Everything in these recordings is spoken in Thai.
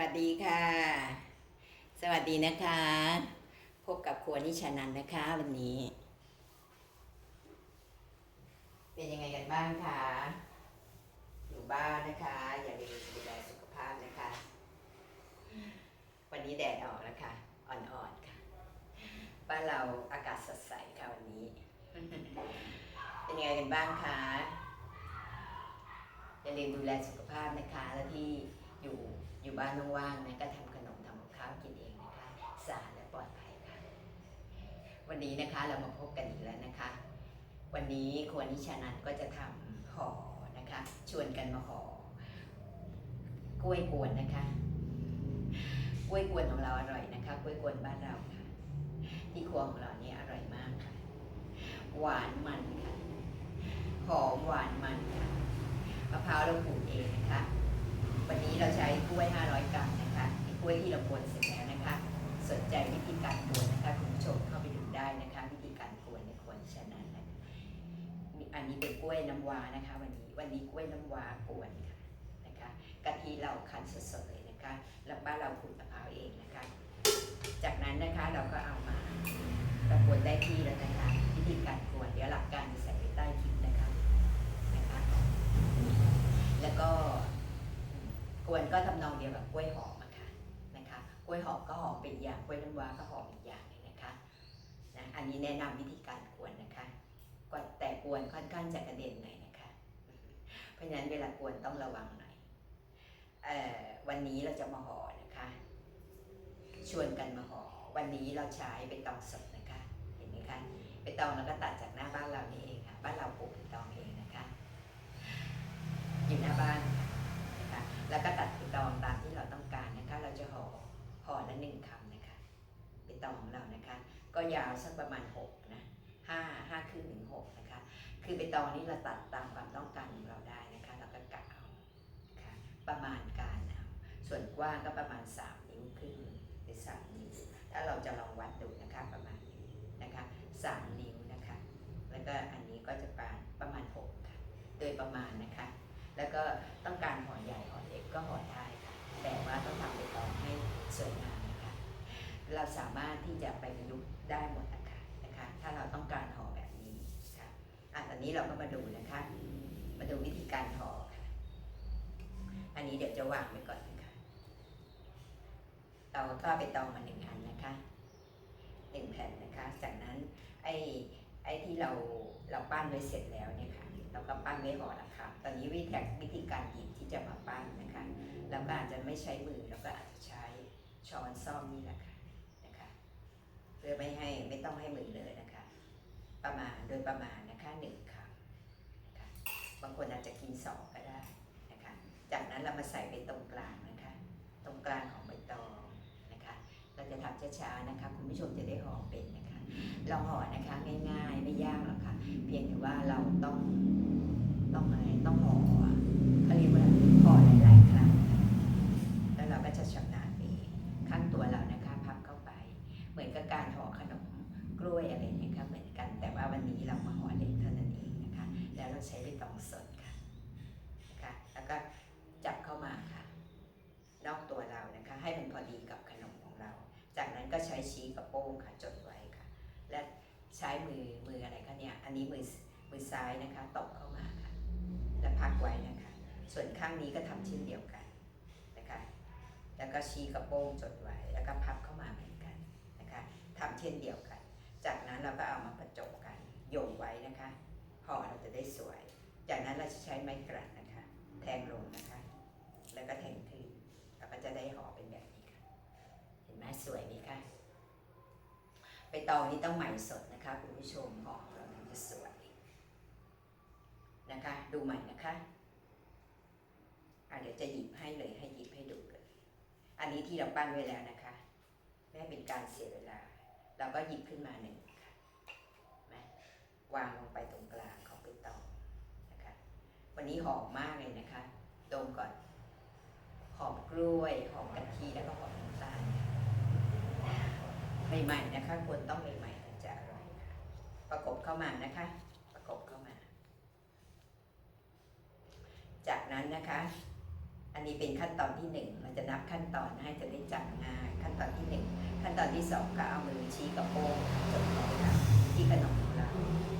วัสดีค่ะ สวัสดีนะคะ พบกับครัวนิชานันนะคะวันนี้ เป็นยังไงกันบ้างคะอยู่บ้านนะคะ อย่าลืมดูแลสุขภาพนะคะ วันนี้แดดออกแล้วค่ะอ่อนๆค่ะ บ้านเราอากาศสดใสค่ะวันนี้ เป็นยังไงกันบ้างคะอย่าลืมดูแลสุขภาพนะคะและที่อยู่ อยู่บ้านว่างๆนะก็ทำขนมทำกับข้าวกินเองนะคะสะอาดและปลอดภัยค่ะวันนี้นะคะเรามาพบกันอีกแล้วนะคะ วันนี้ครัวนิชานันก็จะทำห่อนะคะ ชวนกันมาห่อกล้วยกวนนะคะกล้วยกวนของเราอร่อยนะคะกล้วยกวนบ้านเราค่ะ ที่ครัวของเราเนี่ยอร่อยมากค่ะ หวานมันค่ะหอมหวานมันค่ะมะพร้าวเราปลูกเองนะคะ วันนี้เราใช้กล้วย 500 กรัมนะคะกล้วยที่เรากวนเสร็จแล้วนะคะ สนใจวิธีการกวนนะคะคุณผู้ชมเข้าไปดูได้นะคะ วิธีการกวนในควดิฉันนั้นะคะอันนี้เป็นกล้วยน้ำว้านะคะ วันนี้วันนี้กล้วยน้ำว้ากวนค่ะนะคะกะทิเราคั้นสดๆเลยนะคะ แล้วบ้านเราขูดมะพร้าวเองนะคะ จากนั้นนะคะเราก็เอามาเรากวนได้ที่แล้วนะคะวิธีการกวนเดี๋ยวหลักการจะใส่ไว้ใต้คลิปนะคะนะคะ แล้วก็ กวนก็ทำนองเดียวกับกล้วยหอมอะค่ะนะคะกล้วยหอมก็หอมเป็นอย่างกล้วยน้ำว้าก็หอมอีกอย่างนึงนะคะนะอันนี้แนะนำวิธีการกวนนะคะก็แต่กวนค่อนข้างจะกระเด็นหน่อยนะคะ เพราะฉะนั้นเวลากวนต้องระวังหน่อยออวันนี้เราจะมาห่อนะคะ ชวนกันมาห่อวันนี้เราใช้ใบตองสดนะคะเห็นไหมคะใบตองเราก็ตัดจากหน้าบ้านเรานี่เองค่ะบ้านเราปลูกใบตองเองนะคะอยู่หน้าบ้านะะ แล้วก็ตัดใบตองตามที่เราต้องการนะคะ เราจะห่อห่อละหนึ่งคำนะคะใบตองของเรานะคะ ก็ยาวสักประมาณหกนะห้าห้าครึ่งถึงหกนะคะ คือใบตองนี้เราตัดตามความต้องการของเราได้นะคะ เราก็กะเอาค่ะประมาณการเอาส่วนกว้างก็ประมาณสามนิ้วครึ่งหรือสามนิ้วถ้าเราจะลองวัดดูนะคะประมาณนี้นะคะสามนิ้วนะคะ แล้วก็อันนี้ก็จะประมาณประมาณหกค่ะโดยประมาณนะคะ แล้วก็ต้องการห่อใหญ่ห ก็ห่อได้ค่ะแต่ว่าต้องทำใบตองให้สวยงามนะคะเราสามารถที่จะไปประยุกต์ได้หมดนะคะนะคะ ถ้าเราต้องการห่อแบบนี้ค่ะอะตอนนี้เราก็มาดูนะคะ มาดูวิธีการห่อค่ะ อันนี้เดี๋ยวจะวางไว้ก่อนนะคะเราก็ไปตองมาหนึ่งอันนะคะหนึ่งแผ่นนะคะ จากนั้นไอ้ไอ้ที่เราเราปั้นไว้เสร็จแล้วเนี่ยค่ะ เราก็ปั้นไว้ห่อละค่ะตอนนี้วิธีวิธีการหยิบที่จะมาปั้นนะคะเราก็อาจจะไม่ใช้มือเราก็อาจจะใช้ช้อนซ่อมนี่แหละค่ะนะคะ เพื่อไม่ให้ไม่ต้องให้มือเลยนะคะ ประมาณโดยประมาณนะคะหนึ่งคำนะคะบางคนอาจจะกินสองก็ได้นะคะ จากนั้นเรามาใส่ไปตรงกลางนะคะ ตรงกลางของใบตองนะคะ เราจะทำช้าๆนะคะ คุณผู้ชมจะได้ห่อเป็นนะคะ เราห่อนะคะง่ายๆไม่ยากหรอกค่ะ เพียงแต่ว่าเราต้องต้องอะไรต้องห่อเขาเรียกว่าห่อหลายๆครั้งแล้วเราก็จะชำนาญเองข้างตัวเรานะคะพับเข้าไป เหมือนกับการห่อขนมกล้วยอะไรเนี่ยค่ะเหมือนกัน แต่ว่าวันนี้เรามาห่อเล็กเท่านั้นเองนะคะ แล้วเราใช้ใบตองสดค่ะนะคะแล้วก็จับเข้ามาค่ะ นอกตัวเรานะคะ ให้มันพอดีกับขนมของเรา จากนั้นก็ใช้ชี้กับโป้งค่ะจดไว้ค่ะ และ ใช้มือมืออะไรคะเนี่ย อันนี้มือมือซ้ายนะคะตบเข้ามาค่ะ แล้วพักไว้นะคะ ส่วนข้างนี้ก็ทำเช่นเดียวกันนะคะ แล้วก็ชี้กับโป้งจดไว้ แล้วก็พับเข้ามาเหมือนกันนะคะทำเช่นเดียวกัน จากนั้นเราก็เอามาประจบกันโยงไว้นะคะห่อเราจะได้สวย จากนั้นเราจะใช้ไม้กลัดนะคะ แทงลงนะคะ แล้วก็แทงขึ้นเราก็จะได้ห่อเป็นแบบนี้ค่ะ เห็นไหมสวยไหมคะ ตองนี่ต้องใหม่สดนะคะคุณผู้ชมหอของเราจะสวยนะคะ ดูใหม่นะคะอะเดี๋ยวจะหยิบให้เลยให้หยิบให้ดูเลย อันนี้ที่เราปั้นไว้แล้วนะคะไม่ให้เป็นการเสียเวลา เราก็หยิบขึ้นมาหนึ่งค่ะวางลงไปตรงกลางของใบตองนะคะ วันนี้หอมมากเลยนะคะดมก่อนหอมกล้วยหอมกะทิแล้วก็หอมน้ำตาล ใหม่ๆนะคะควรต้องใหม่ๆถึงจะอร่อยค่ะประกบเข้ามานะคะ ประกบเข้ามา จากนั้นนะคะ อันนี้เป็นขั้นตอนที่หนึ่งมันจะนับขั้นตอนให้จะได้จำง่ายขั้นตอนที่หนึ่งขั้นตอนที่สองก็เอามือชี้กับโป้งจดลงค่ะที่ขนมของเรา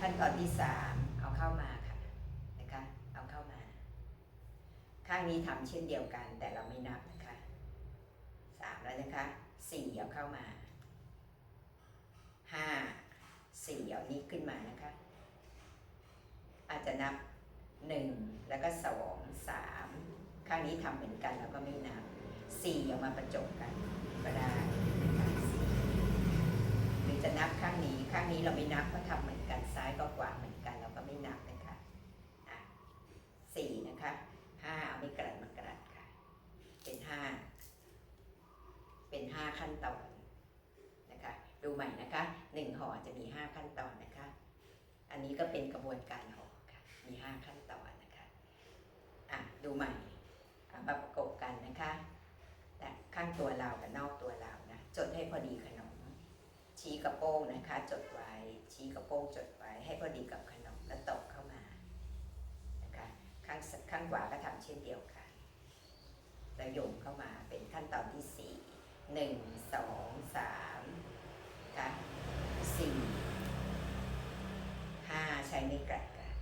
ขั้นตอนที่สามเอาเข้ามาค่ะนะคะ เอาเข้ามา ข้างนี้ทำเช่นเดียวกันแต่เราไม่นับนะคะสามแล้วนะคะสี่เอาเข้ามา ห้าสี่เอานี้ขึ้นมานะคะ อาจจะนับหนึ่งแล้วก็สองสามข้างนี้ทำเหมือนกันแล้วก็ไม่นับสี่เอามาประจบกันก็ได้หรือจะนับข้างนี้ข้างนี้เราไม่นับก็ทำเหมือนกันซ้ายก็ขวาเหมือนกันเราก็ไม่นับนะคะอะสี่นะคะห้าเอาไม่กระดมากระดค่ะ เป็นห้าเป็นห้าขั้นตอนนะคะ ดูใหม่นะคะหนึ่งห่อจะมีห้าขั้นตอนนะคะ อั นนี้ก็เป็นกระบวนการห่อค่ะมีห้าขั้นตอนนะคะอะดูใหม่มาประกบกันนะคะแต่ข้างตัวเรากับนอกตัวเรานะจดให้พอดีขนม ชี้กระโปงนะคะ จดไว้ชี้กระโปงจดไว้ให้พอดีกับขนมแล้วตบเข้ามานะคะข้างข้างขวาก็ทำเช่นเดียวกันแล้วโยงเข้ามาเป็นขั้นตอนที่สี่หนึ่งสองสามค่ะสี่ห้าใช้ ไม่กลัดกัน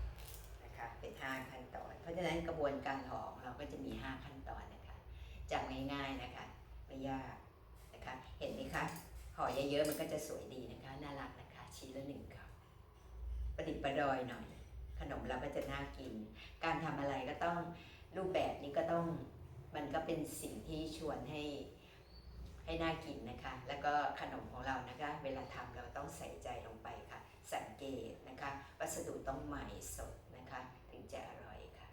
นะคะเป็นห้าขั้นตอน เพราะฉะนั้นกระบวนการห่อของเราก็จะมีห้าขั้นตอนนะคะจำง่ายๆนะคะ ไม่ยากนะคะเห็นไหมคะห่อเยอะๆมันก็จะสวยดีนะคะน่ารักนะคะชิ้นละหนึ่งครับประดิษฐ์ประดอยหน่อย ขนมเราก็จะน่ากิน การทำอะไรก็ต้องรูปแบบนี้ก็ต้องมันก็เป็นสิ่งที่ชวนให้ให้น่ากินนะคะ แล้วก็ขนมของเรานะคะ เวลาทำเราต้องใส่ใจลงไปค่ะ สังเกตนะคะวัสดุต้องใหม่สดนะคะถึงจะอร่อยค่ะ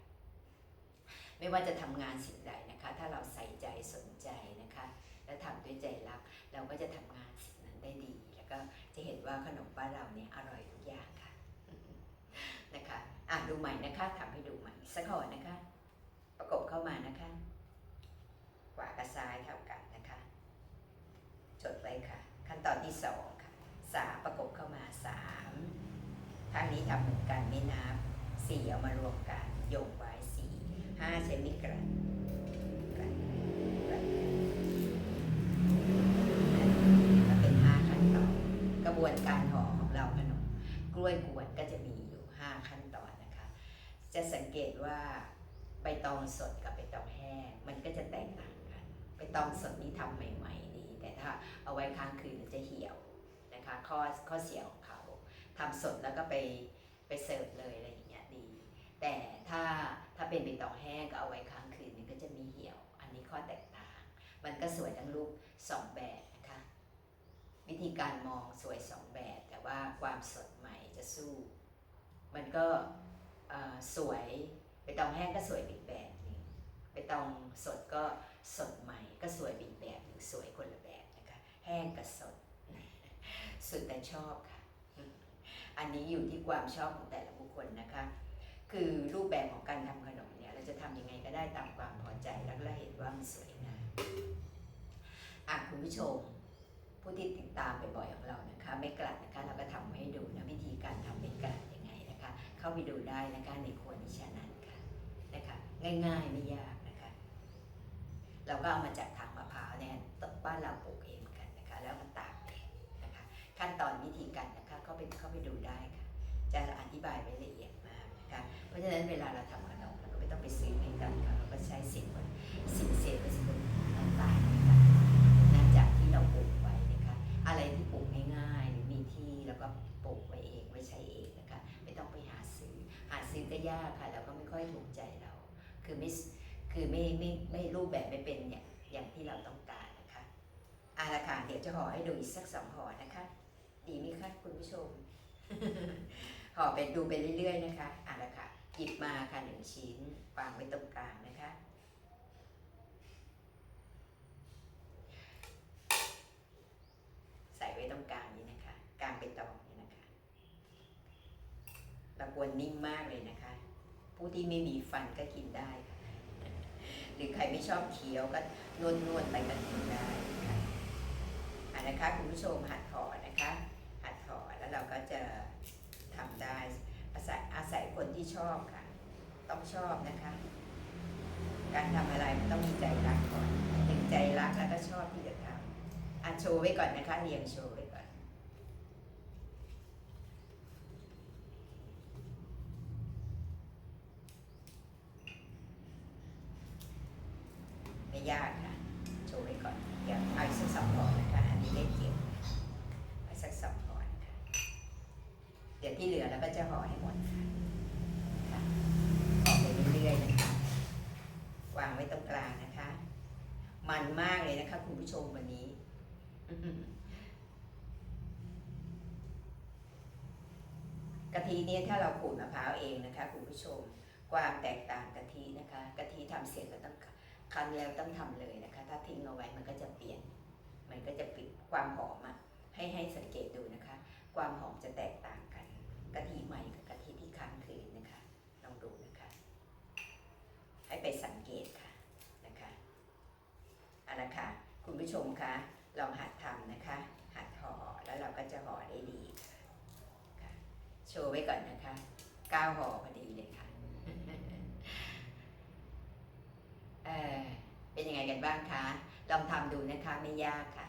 ไม่ว่าจะทำงานสิ่งใดนะคะ ถ้าเราใส่ใจสนใจนะคะ และทำด้วยใจรัก เราก็จะทำงานสิ่งนั้นได้ดี แล้วก็จะเห็นว่าขนมบ้านเราเนี่ยอร่อยทุกอย่างค่ะนะคะอะดูใหม่นะคะทำให้ดูใหม่สักห่อนะคะ ประกบเข้ามานะคะขวากับซ้ายเท่ากันนะคะ จดไว้ค่ะ ขั้นตอนที่สองค่ะสามประกบเข้ามาสาม ข้างนี้ทำเหมือนกันไม่นับสี่เอามารวมกันโยงไว้สี่ห้าใช้มิกรันกันกันก็เป็นห้าขั้นตอนกระบวนการห่อของเราขนมกล้วยกวนก็จะมีอยู่ห้าขั้นตอนนะคะ จะสังเกตว่าใบตองสดกับใบตองแห้งมันก็จะแตกต่างกันใบตองสดนี่ทำใหม่ ๆ ดี แต่ถ้าเอาไว้ค้างคืนจะเหี่ยวนะคะข้อข้อเสียของ เขาทำสดแล้วก็ไปไปเสิร์ฟเลยอะไรอย่างเงี้ยดี แต่ถ้าถ้าเป็นใบตองแห้งก็เอาไว้ค้างคืนมันก็จะมีเหี่ยว อันนี้ข้อแตกต่าง มันก็สวยทั้งรูปสองแบบนะคะวิธีการมองสวยสองแบบ แต่ว่าความสดใหม่จะสู้ มันก็สวยไปตองแห้งก็สวยอีกแบบหนึงไปตองสดก็สดใหม่ก็สวยอีกแบบหนึ่งสวยคนละแบบนะคะแห้งกับสด สุดแต่ชอบค่ะ อันนี้อยู่ที่ความชอบของแต่ละบุคคลนะคะ คือรูปแบบของการทำขนมเนี่ยเราจะทำยังไงก็ได้ตามความพอใจแล้วเราเห็นว่ามันสวยงามอะคุณผู้ชมผู้ที่ติดตามบ่อยๆของเรานะคะไม่กลัดนะคะเราก็ทำให้ดูนะวิธีการทำเป็นกลัดยังไงนะคะ เข้าไปดูได้นะคะในครัวนิชานันค่ะนะคะง่ายๆไม่ยากนะคะ เราก็เอามาจากทางมะพร้าวเนี่ยบ้านเราปลูกาไปเข้าไปดูได้ค่ะ จะอธิบายไว้ละเอียดมากนะคะ เพราะฉะนั้นเวลาเราทำขนมเราก็ไม่ต้องไปซื้อให้กันค่ะเราก็ใช้สิ่งวัสิ่งเศษวัสดุต่างๆนะคะนะจากที่เราปลูกไว้นะคะ อะไรที่ปลูกง่ายๆหรือมีที่แล้วก็ปลูกไว้เองไว้ใช้เองนะคะ ไม่ต้องไปหาซื้อ หาซื้อก็ยากค่ะแล้วก็ไม่ค่อยถูกใจเรา คือไม่คือไม่ไม่ไม่รูปแบบไม่เป็นอย่างอย่างที่เราต้องการนะคะอาละค่ะเดี๋ยวจะห่อให้ดูอีกสักสองห่อนะคะ ดีไหมคะคุณผู้ชม ห่อไปดูไปเรื่อย ๆ นะคะอะละค่ะหยิบมาค่ะหนึ่งชิ้นวางไว้ตรงกลางนะคะ ใส่ไว้ตรงกลางนี้นะคะ กลางเป็นตองนี่นะคะเราควรนิ่มมากเลยนะคะ ผู้ที่ไม่มีฟันก็กินได้ค่ะหรือใครไม่ชอบเคี้ยวก็นวดนๆไปก็กินได้ค่ะอะนะคะคุณผู้ชมหัดห่อ ก็จะทำได้อาศัยอาศัยคนที่ชอบค่ะ ต้องชอบนะคะ การทำอะไรมันต้องมีใจรักก่อนถึงใจรักแล้วก็ชอบที่จะทำอะโชว์ไว้ก่อนนะคะเรียงโชว์ไว้ก่อนไม่ยากค่ะ ห่อให้หมดค่ะค่ะห่อไปเรื่อยๆนะคะวางไว้ตรงกลางนะคะ มันมากเลยนะคะ คุณผู้ชมวันนี้กะทิเนี่ยถ้าเราขูดมะพร้าวเองนะคะ คุณผู้ชมความแตกต่างกะทินะคะกะทิทำเสร็จก็ต้องคั้นแล้วต้องทำเลยนะคะ ถ้าทิ้งเอาไว้มันก็จะเปลี่ยน มันก็จะปิดความหอมอะให้ให้สังเกตดูนะคะ ความหอมจะแตกต่างกันกะทิใหม่กับกะทิที่ค้างคืนนะคะลองดูนะคะ ให้ไปสังเกตค่ะนะคะเอาละค่ะคุณ ผู้ชมคะลองหัดทำนะคะ หัดห่อแล้วเราก็จะห่อได้ดีค่ะโชว์ไว้ก่อนนะคะก้าวห่อพอดีเลยค่ะเออเป็นยังไงกันบ้างคะลองทำดูนะคะไม่ยากค่ะ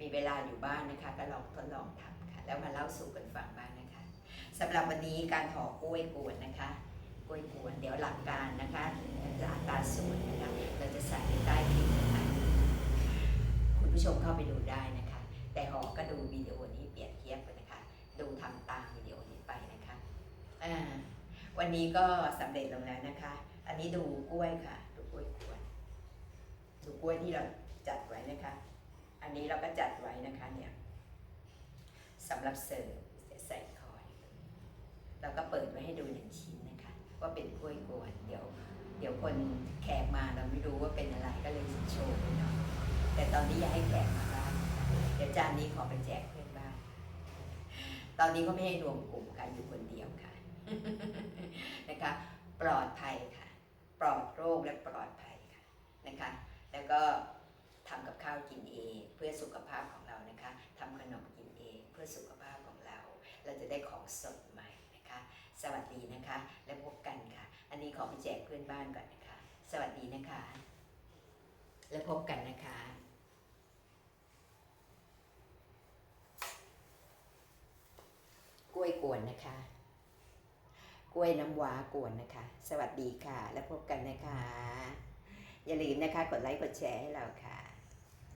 มีเวลาอยู่บ้านนะคะ ก็ลองทดลองทำค่ะ แล้วมาเล่าสู่กันฟังบ้างนะคะสำหรับวันนี้การห่อกล้วยกวนนะคะกล้วยกวนเดี๋ยวหลักการนะคะจะอัตาส่วนนะคะเราจะใส่ใต้คลิปนะคะ ผู้ชมเข้าไปดูได้นะคะ แต่หอก็ดูวิดีโอนี้เปรียบเทียบกันนะคะ ดูทำตามวิดีโอนี้ไปนะคะวันนี้ก็สำเร็จลงแล้วนะคะ อันนี้ดูกล้วยค่ะ ดูกล้วยกวนดูกล้วยที่เราจัดไว้นะคะ อันนี้เราก็จัดไว้นะคะเนี่ยสำหรับเสิร์ฟใส่คอยเราก็เปิดไว้ให้ดูหนึ่งชิ้นนะคะ ว่าเป็นกล้วยกวนเดี๋ยว เดี๋ยวคนแขกมาเรา อนนี้อยากให้แขกมาบ้างเดี๋ยวจานนี้ขอไปแจกเพื่อนบ้านตอนนี้ก็ไม่ให้รวมกลุ่มค่ะอยู่คนเดียวค่ะนะคะปลอดภัยค่ะ ปลอดโรคและปลอดภัยค่ะนะคะ แล้วก็ทำกับข้าวกินเองเพื่อสุขภาพของเรานะคะทำขนมกินเองเพื่อสุขภาพของเรา เราจะได้ของสดใหม่นะคะ สวัสดีนะคะ แล้วพบกันค่ะ อันนี้ขอไปแจกเพื่อนบ้านก่อนนะคะ สวัสดีนะคะ แล้วพบกันนะคะ กล้ วยกวนนะคะ กล้วยน้ำว้ากวนนะคะ สวัสดีค่ะ แล้วพบกันนะคะ อย่าลืมนะคะ กดไลค์ กดแชร์ให้เราค่ะ